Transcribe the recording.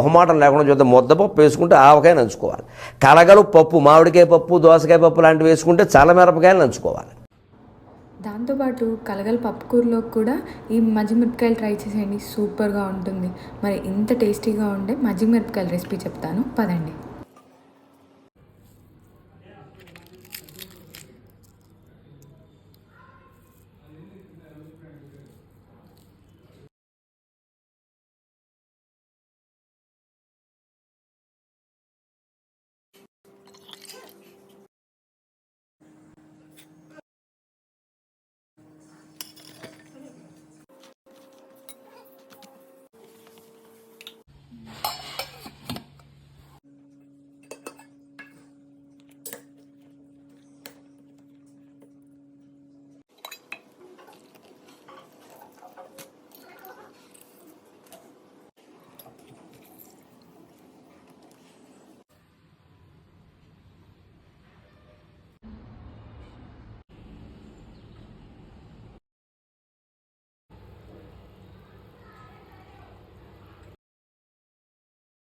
మొహమాటం లేకుండా చూద్దాం. ముద్దపప్పు వేసుకుంటే ఆవకాయ నంచుకోవాలి. కలగలు పప్పు మామిడికాయ పప్పు దోసకాయ పప్పు లాంటివి వేసుకుంటే చల్లమిరపకాయలు నంచుకోవాలి. దాంతోపాటు కలగల పప్పుకూరలో కూడా ఈ మజ్జిమిరపకాయలు ట్రై చేసేయండి. సూపర్గా ఉంటుంది. మరి ఇంత టేస్టీగా ఉండే మజ్జిమిరపకాయల రెసిపీ చెప్తాను. పదండి.